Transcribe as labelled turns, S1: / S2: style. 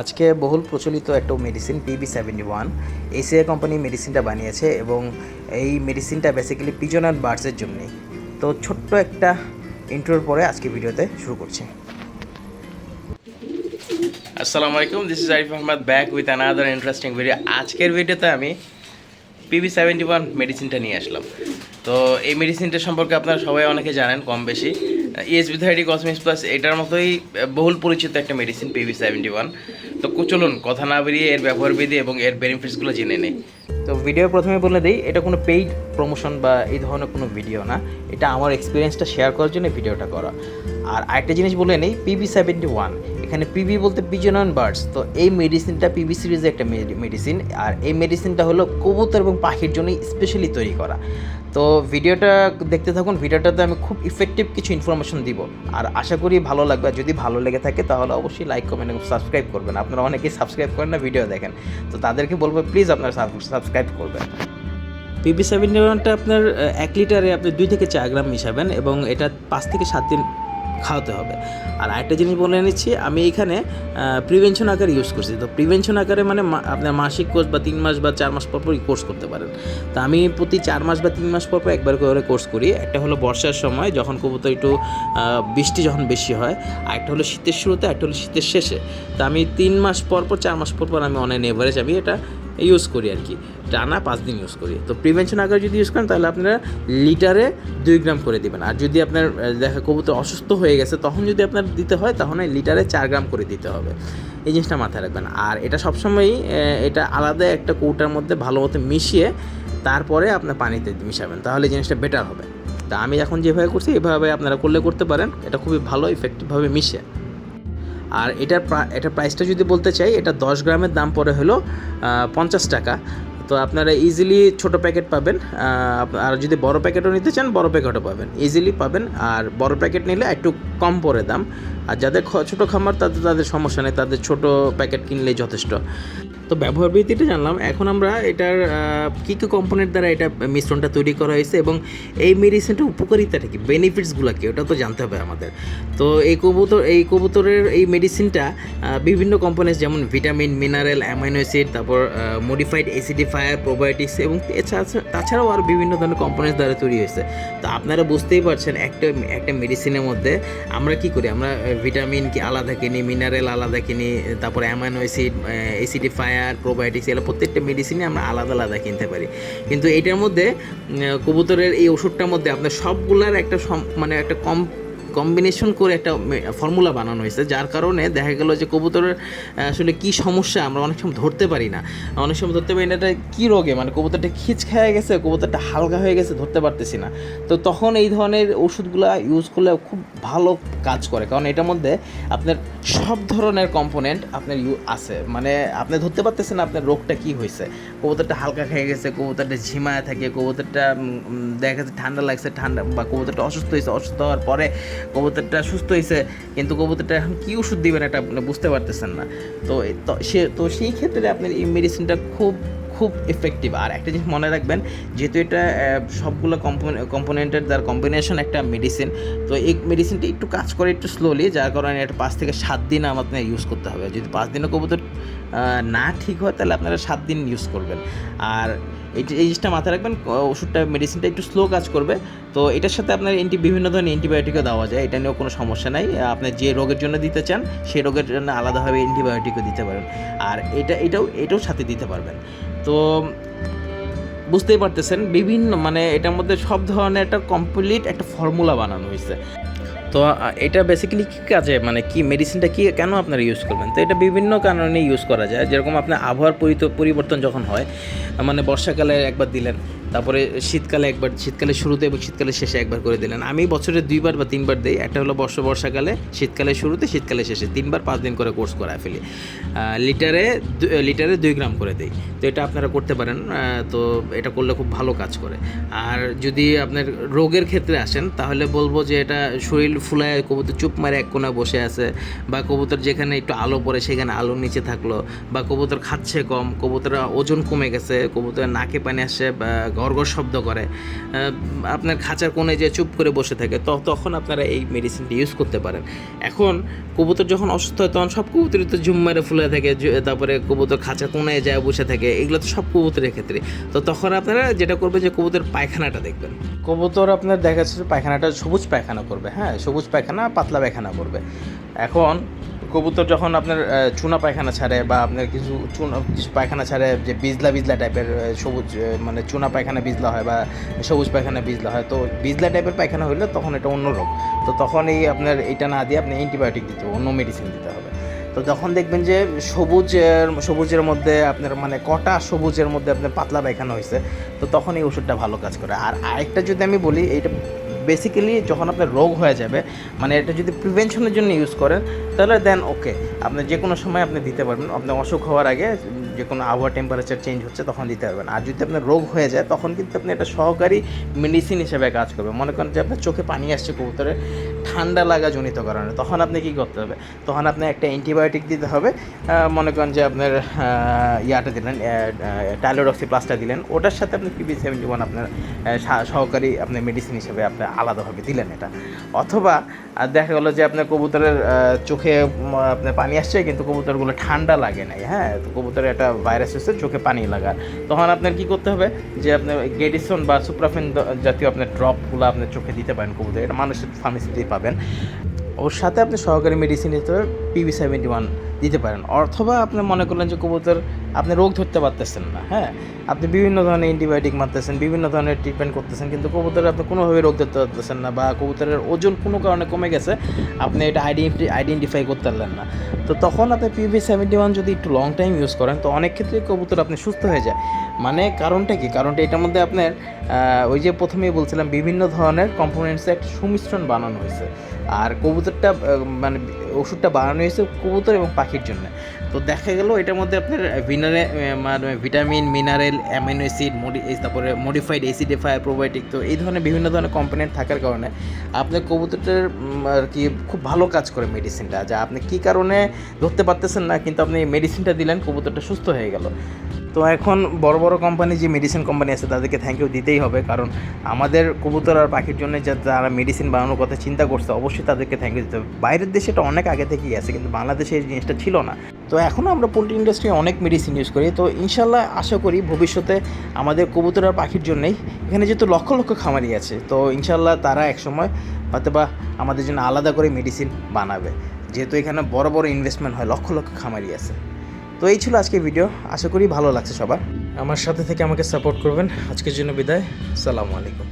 S1: আজকে বহুল প্রচলিত একটা medicine PB seventy one ACI company মেডিসিনটা বানিয়েছে এবং এই মেডিসিনটা বেসিক্যালি পিজন অ্যান্ড বার্ডসের জন্যই তো ছোট্ট একটা ইন্ট্রোর পরে আজকে ভিডিওতে শুরু করছি। আসসালামু আলাইকুম this is Arif Ahmed back with another interesting video আজকের ভিডিওতে আমি পিবি সেভেন্টি ওয়ান মেডিসিনটা নিয়ে আসলাম। তো এই মেডিসিনটা সম্পর্কে আপনারা সবাই অনেকে জানেন কম বেশি। ইএসবি থার্টি কসমিক্স প্লাস এটার মতোই বহুল পরিচিত একটা মেডিসিন পিভি সেভেন্টি ওয়ান তো চলুন, কথা না বেরিয়ে এর ব্যবহার বিধি এবং এর বেনিফিটসগুলো জেনে নেই। তো ভিডিও প্রথমে বলে দিই, এটা কোনো পেইড প্রমোশন বা এই ধরনের কোনো ভিডিও না। এটা আমার এক্সপিরিয়েন্সটা শেয়ার করার জন্য ভিডিওটা করা। আর আরেকটা জিনিস বলে নেই পিভি সেভেন্টি ওয়ান এখানে পিবি বলতে পিজনন বার্ডস তো এই মেডিসিনটা পিবি সিরিজের একটা মেডিসিন আর এই মেডিসিনটা হলো কবুতর এবং পাখির জন্যই স্পেশালি তৈরি করা। তো ভিডিওটা দেখতে থাকুন, ভিডিওটাতে আমি খুব ইফেক্টিভ কিছু ইনফরমেশন দিব। আর আশা করি ভালো লাগবে যদি ভালো লেগে থাকে তাহলে অবশ্যই লাইক কমেন্ট এবং সাবস্ক্রাইব করবেন। আপনারা অনেকেই সাবস্ক্রাইব করেন না ভিডিও দেখেন। তো তাদেরকে বলব প্লিজ আপনারা সাবস্ক্রাইব করবেন। পিপি সেভেন্টি ওয়ানটা আপনার এক লিটারে আপনি দুই থেকে চার গ্রাম মিশাবেন এবং এটা পাঁচ থেকে সাত দিন খাওয়াতে হবে। আর আরেকটা জিনিস বলে নিচ্ছি, আমি এখানে প্রিভেনশন আকারে ইউজ করছি। তো প্রিভেনশন আকারে মানে আপনার মাসিক কোর্স বা তিন মাস বা চার মাস পর পরই কোর্স করতে পারেন। তো আমি প্রতি চার মাস বা তিন মাস পর পর একবার করে কোর্স করি। একটা হলো বর্ষার সময়, যখন কবুতর একটু বৃষ্টি যখন বেশি হয়, আর একটা হলো শীতের শুরুতে একটা হলো শীতের শেষে। তো আমি তিন মাস পর পর, চার মাস পর পর আমি অনেক এভারেজ আমি এটা ইউজ করি আর কি। টানা পাঁচ দিন ইউজ করি। তো প্রিভেনশন আগে যদি ইউজ করেন, তাহলে আপনারা লিটারে দুই গ্রাম করে দিবেন। আর যদি আপনার দেখা কবুতর অসুস্থ হয়ে গেছে, তখন যদি আপনার দিতে হয়, তাহলে লিটারে চার গ্রাম করে দিতে হবে। এই জিনিসটা মাথায় রাখবেন। আর এটা সবসময়ই এটা আলাদা একটা কৌটার মধ্যে ভালো মতো মিশিয়ে তারপরে আপনার পানিতে মিশাবেন। তাহলে জিনিসটা বেটার হবে। তা আমি এখন যেভাবে করছি, এভাবে আপনারা করলে করতে পারেন। এটা খুবই ভালো ইফেক্টিভভাবে মিশে। আর এটার এটার প্রাইসটা যদি বলতে চাই, এটা দশ গ্রামের দাম পরে হলো পঞ্চাশ টাকা। তো আপনারা ইজিলি ছোট প্যাকেট পাবেন আর যদি বড় প্যাকেটও নিতে চান, বড় প্যাকেটও পাবেন ইজিলি পাবেন। আর বড় প্যাকেট নিলে একটু কম পড়ে দাম। আর যাদের ছোট খামার, তাদের তাদের সমস্যা নেই, তাদের ছোট প্যাকেট কিনলেই যথেষ্ট। তো ব্যবহার বিধিটা জানলাম, এখন আমরা এটার কী কী কম্পোনেন্ট দ্বারা এটা মিশ্রণটা তৈরি করা হয়েছে এবং এই মেডিসিনটার উপকারিতাটা কি? বেনিফিটসগুলো কি? ওটা তো জানতে হবে আমাদের। তো এই কবুতর এই কবুতরের এই মেডিসিনটা বিভিন্ন কম্পোনেন্টস যেমন ভিটামিন মিনারেল অ্যামাইনো অ্যাসিড তারপর মডিফাইড অ্যাসিডিফায়ার প্রোবায়োটিক্স এবং তাছাড়াও আরও বিভিন্ন ধরনের কম্পোনেন্টস দ্বারা তৈরি হয়েছে। তো আপনারা বুঝতেই পারছেন একটা একটা মেডিসিনের মধ্যে আমরা কি করি? আমরা ভিটামিন কি আলাদা কিনি মিনারেল আলাদা কিনি, তারপর অ্যামাইনো অ্যাসিড অ্যাসিডিফায়ার প্রোবায়োটিক্স এগুলো প্রত্যেকটা মেডিসিনে আমরা আলাদা আলাদা কিনতে পারি। কিন্তু এটার মধ্যে কবুতরের এই ওষুধটার মধ্যে আপনার সবগুলার একটা মানে একটা কম কম্বিনেশন করে একটা ফর্মুলা বানানো হয়েছে, যার কারণে দেখা গেল যে কবুতরের আসলে কি সমস্যা আমরা অনেক সময় ধরতে পারি না। অনেক সময় ধরতে পারি না, এটা কী রোগে? মানে কবুতরটা খিচ খেয়ে গেছে, কবুতরটা হালকা হয়ে গেছে, ধরতে পারতেছি না। তো তখন এই ধরনের ওষুধগুলো ইউজ করলে খুব ভালো কাজ করে, কারণ এটার মধ্যে আপনার সব ধরনের কম্পোনেন্ট আপনার ইউ আছে। মানে আপনি ধরতে পারতেছেন না আপনার রোগটা কি হয়েছে। কবুতরটা হালকা খেয়ে গেছে, কবুতরটা ঝিমায় থাকে, কবুতরটা দেখা যাচ্ছে ঠান্ডা লাগছে, ঠান্ডা বা কবুতরটা অসুস্থ হয়েছে, অসুস্থ হওয়ার পরে কবুতরটা সুস্থ হয়েছে কিন্তু কবুতরটা এখন কী ওষুধ দিবেন এটা আপনি বুঝতে পারতেছেন না। তো সে, তো সেই ক্ষেত্রে আপনার এই মেডিসিনটা খুব খুব এফেক্টিভ আর একটা জিনিস মনে রাখবেন, যেহেতু এটা সবগুলো কম্পোনেন্টের দ্বারা কম্বিনেশন একটা মেডিসিন তো এই মেডিসিনটা একটু কাজ করে একটু স্লোলি যার কারণে এটা পাঁচ থেকে সাত দিন আপনার ইউজ করতে হবে। যদি পাঁচ দিনও কবুতর না ঠিক হয়, তাহলে আপনারা সাত দিন ইউজ করবেন। আর এই এই জিনিসটা মাথায় রাখবেন ওষুধটা মেডিসিনটা একটু স্লো কাজ করবে। তো এটার সাথে আপনার এন্টি বিভিন্ন ধরনের অ্যান্টিবায়োটিকও দেওয়া যায়। এটা নিয়েও কোনো সমস্যা নাই। আপনি যে রোগের জন্য দিতে চান, সেই রোগের জন্য আলাদাভাবে অ্যান্টিবায়োটিকও দিতে পারেন। আর এটা, এটাও এটাও সাথে দিতে পারবেন। তো বুঝতেই পারতেছেন, বিভিন্ন মানে এটার মধ্যে সব ধরনের একটা কমপ্লিট একটা ফর্মুলা বানানো হয়েছে। তো এটা বেসিক্যালি কী কাজে? মানে কি মেডিসিনটা কি কেন আপনারা ইউজ করবেন? তো এটা বিভিন্ন কারণে ইউজ করা যায়। যেরকম আপনার আবহাওয়ার পরিবর্তন যখন হয় মানে বর্ষাকালে একবার দিলেন, তারপরে শীতকালে একবার, শীতকালে শুরুতে এবং শীতকালের শেষে একবার করে দিলেন। আমি বছরে দুইবার বা তিনবার দিই। একটা হলো বর্ষ, বর্ষাকালে শীতকালের শুরুতে শীতকালের শেষে। তিনবার পাঁচ দিন করে কোর্স করায় ফেলি লিটারে লিটারে দুই গ্রাম করে দিই। তো এটা আপনারা করতে পারেন। তো এটা করলে খুব ভালো কাজ করে। আর যদি আপনার রোগের ক্ষেত্রে আসেন, তাহলে বলব যে এটা শরীর
S2: ফুলায় কবুতর চুপ মারে এক কোণা বসে আছে, বা কবুতর যেখানে একটু আলো পড়ে সেখানে আলোর নিচে থাকল, বা কবুতর খাচ্ছে কম, কবুতর ওজন কমে গেছে কবুতর নাকে পানি আসছে বা গড়গড় শব্দ করে আপনার খাঁচার কোণে যে চুপ করে বসে থাকে, তো- তখন আপনারা এই মেডিসিনটি ইউজ করতে পারেন। এখন কবুতর যখন অসুস্থ হয়, তখন সব কবুতরই তো ঝুম মেরে ফুলে থাকে তারপরে কবুতর খাঁচা কোণে যায় বসে থাকে, এগুলো তো সব কবুতরের ক্ষেত্রে। তো তখন আপনারা যেটা করবেন যে কবুতর পায়খানাটা দেখবেন। কবুতর আপনার দেখা যাচ্ছে পায়খানাটা সবুজ পায়খানা করবে হ্যাঁ সবুজ পায়খানা, পাতলা পায়খানা করবে এখন কবুতর যখন আপনার চুনা পায়খানা ছাড়ে বা আপনার কিছু চুনা, কিছু পায়খানা ছাড়ে, যে বিজলা বিজলা টাইপের সবুজ মানে চুনা পায়খানা বিজলা হয় বা সবুজ পায়খানা বিজলা হয়, তো বিজলা টাইপের পায়খানা হইলে তখন এটা অন্য রোগ। তো তখন এই আপনার এটা না দিয়ে আপনি অ্যান্টিবায়োটিক দিতে হবে, অন্য মেডিসিন দিতে হবে। তো যখন দেখবেন যে সবুজের সবুজের মধ্যে আপনার মানে কটা সবুজের মধ্যে আপনার পাতলা পায়খানা হয়েছে তো তখন এই ওষুধটা ভালো কাজ করে। আর আরেকটা যদি আমি বলি, এইটা বেসিক্যালি যখন আপনার রোগ হয়ে যাবে মানে এটা যদি প্রিভেনশনের জন্য ইউজ করেন, তাহলে দেন ওকে আপনি যে কোনো সময় আপনি দিতে পারবেন। আপনার অসুখ হওয়ার আগে যে কোনো আবহাওয়া টেম্পারেচার চেঞ্জ হচ্ছে তখন দিতে পারবেন। আর যদি আপনার রোগ হয়ে যায়, তখন কিন্তু আপনি এটা সহকারী মেডিসিন হিসেবে কাজ করবে মনে করেন যে আপনার চোখে পানি আসছে কবুতরে, ঠান্ডা লাগা জনিত কারণে, তখন আপনি কি করতে হবে? তখন আপনি একটা অ্যান্টিবায়োটিক দিতে হবে। মনে করেন যে আপনার ইয়াটা দিলেন টাইলোডক্সি প্লাসটা দিলেন। ওটার সাথে আপনি পিবি সেভেন্টি ওয়ান আপনার সহকারী আপনার মেডিসিন হিসেবে আপনি আলাদাভাবে দিলেন এটা। অথবা দেখা গেলো যে আপনার কবুতরের চোখে আপনার পানি আসছে, কিন্তু কবুতরগুলো ঠান্ডা লাগে নাই হ্যাঁ? তো কবুতরের একটা ভাইরাস এসে চোখে পানি লাগা। তখন আপনার কি করতে হবে? যে আপনার গেডিসন বা সুপ্রাফিন জাতীয় আপনার ড্রপগুলো আপনার চোখে দিতে পারেন কবুতর, এটা মানুষের ফার্মেসিতেই পাবেন। ওর সাথে আপনি সহকারী মেডিসিন হিসেবে পিবি সেভেন্টি ওয়ান দিতে পারেন। অথবা আপনি মনে করলেন যে কবুতর আপনি রোগ ধরতে পারতেছেন না হ্যাঁ? আপনি বিভিন্ন ধরনের অ্যান্টিবায়োটিক মারতেছেন, বিভিন্ন ধরনের ট্রিটমেন্ট করতেছেন, কিন্তু কবুতর আপনি কোনোভাবে রোগ ধরতে পারতেছেন না বা কবুতরের ওজন কোনো কারণে কমে গেছে, আপনি এটা আইডেন্টি আইডেন্টিফাই করতে পারলেন না। তো তখন আপনি পিভি সেভেন্টি ওয়ান যদি একটু লং টাইম ইউজ করেন, তো অনেক ক্ষেত্রে কবুতর আপনি সুস্থ হয়ে যায়। মানে কারণটা কি? কারণটা এটার মধ্যে আপনার ওই যে প্রথমেই বলছিলাম, বিভিন্ন ধরনের কম্পোনেন্টসের একটা সুমিশ্রণ বানানো হয়েছে। আর কবুতরটা মানে ওষুধটা বানানো হয়েছে কবুতর এবং পাখির জন্য। তো দেখা গেল এটার মধ্যে আপনার ভিনারে মানে ভিটামিন, মিনারেল অ্যামিনো অ্যাসিড, মডি তারপরে মডিফাইড অ্যাসিডিফায়ার প্রোবায়োটিক, তো এই ধরনের বিভিন্ন ধরনের কম্পোনেন্ট থাকার কারণে আপনার কবুতরটার আর কি খুব ভালো কাজ করে মেডিসিনটা যা আপনি কী কারণে ধরতে পারতেছেন না, কিন্তু আপনি মেডিসিনটা দিলেন, কবুতরটা সুস্থ হয়ে গেল। তো এখন বড় বড় কোম্পানি যে মেডিসিন কোম্পানি আছে, তাদেরকে থ্যাংক ইউ দিতেই হবে। কারণ আমাদের কবুতর আর পাখির জন্য যা তারা মেডিসিন বানানোর কথা চিন্তা করছে, অবশ্যই তাদেরকে থ্যাংক ইউ দিতে হবে। বাইরের দেশে এটা অনেক আগে থেকেই আছে, কিন্তু বাংলাদেশে এই জিনিসটা ছিল না। তো এখনও আমরা পোলট্রি ইন্ডাস্ট্রি অনেক মেডিসিন ইউজ করি। তো ইনশাল্লাহ আশা করি ভবিষ্যতে আমাদের কবুতর আর পাখির জন্যই এখানে যেহেতু লক্ষ লক্ষ খামারি আছে, তো ইনশাল্লাহ তারা একসময় হয়তো বা আমাদের জন্য আলাদা করে মেডিসিন বানাবে। যেহেতু এখানে বড় বড় ইনভেস্টমেন্ট হয়, লক্ষ লক্ষ খামারি আছে। তো এই ছিল আজকে ভিডিও আশা করি ভালো লাগছে সবার। আমার সাথে থেকে আমাকে সাপোর্ট করবেন। আজকের জন্য বিদায়। সালামু আলাইকুম।